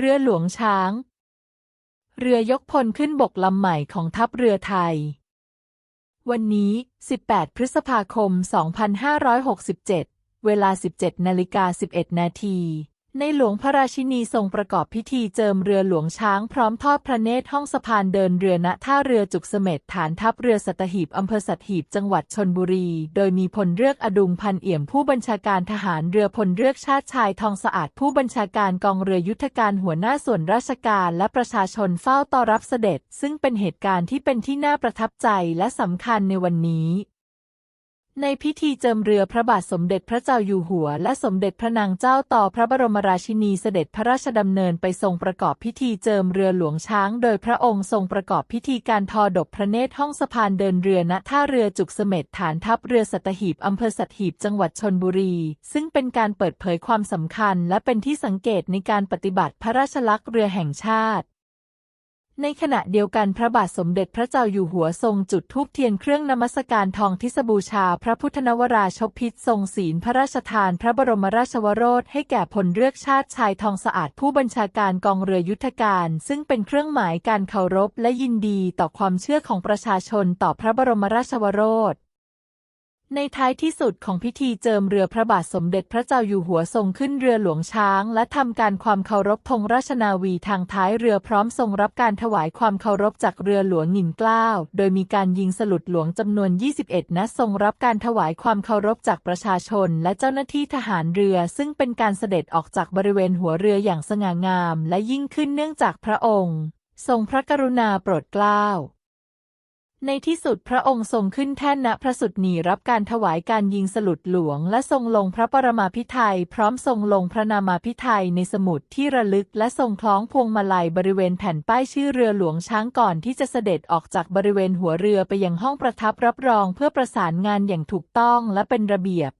เรือหลวงช้าง เรือยกพลขึ้นบกลำใหม่ของทัพเรือไทย วันนี้ 18 พฤษภาคม 2567 เวลา 17นาฬิกา11 นาที ในหลวงพระราชินีทรงประกอบพิธีเจิมเรือหลวงช้างพร้อมทอดพระเนตรห้องสะพานเดินเรือณท่าเรือจุกเสม็ดฐานทัพเรือสัตหีบอำเภอสัตหีบจังหวัดชนบุรี โดยมีพลเรือกอดุงพันเอี่ยมผู้บัญชาการทหารเรือพลเรือกชาติชายทองสะอาดผู้บัญชาการกองเรือยุทธการหัวหน้าส่วนราชการและประชาชนเฝ้าต้อนรับเสด็จ ซึ่งเป็นเหตุการณ์ที่เป็นที่น่าประทับใจและสำคัญในวันนี้ ในพิธีเจิมเรือพระบาทสมเด็จพระเจ้าอยู่หัว และสมเด็จพระนางเจ้าต่อพระบรมราชินีเสด็จพระราชดำเนินไปทรงประกอบพิธีเจิมเรือหลวงช้าง โดยพระองค์ทรงประกอบพิธีการทอดบพระเนตรห้องสะพานเดินเรือณท่าเรือจุกเสม็ดฐานทัพเรือสัตหีบอำเภอสัตหีบจังหวัดชนบุรี ซึ่งเป็นการเปิดเผยความสำคัญ และเป็นที่สังเกตในการปฏิบัติพระราชลักษณ์เรือแห่งชาติ ในขณะเดียวกันพระบาทสมเด็จพระเจ้าอยู่หัวทรงจุดธูปเทียนเครื่องนมัสการทองทิศบูชาพระพุทธนวราชพิษทรงศีลพระราชทานพระบรมราชวโรธให้แก่พลเรือกชาติชายทองสะอาดผู้บัญชาการกองเรือยุทธการ ซึ่งเป็นเครื่องหมายการเคารพและยินดีต่อความเชื่อของประชาชนต่อพระบรมราชวโรธ ในท้ายที่สุดของพิธีเจิมเรือพระบาทสมเด็จพระเจ้าอยู่หัวทรงขึ้นเรือหลวงช้าง และทำการความเคารพธงราชนาวีทางท้ายเรือพร้อมทรงรับการถวายความเคารพจากเรือหลวงหนินเกล้า โดยมีการยิงสลุดหลวงจำนวน 21 นัดทรงรับการถวายความเคารพจากประชาชน และเจ้าหน้าที่ทหารเรือ ซึ่งเป็นการเสด็จออกจากบริเวณหัวเรืออย่างสง่างาม และยิ่งขึ้นเนื่องจากพระองค์ ทรงพระกรุณาโปรดเกล้า ในที่สุดพระองค์ทรงขึ้นแท่นณพระสุดนีรับการถวายการยิงสลุดหลวง และทรงลงพระปรมาภิไธยพร้อมทรงลงพระนามาภิไธยในสมุดที่ระลึก และทรงคล้องพวงมาลัยบริเวณแผ่นป้ายชื่อเรือหลวงช้างก่อนที่จะเสด็จออกจากบริเวณหัวเรือไปยังห้องประทับรับรองเพื่อประสานงานอย่างถูกต้องและเป็นระเบียบ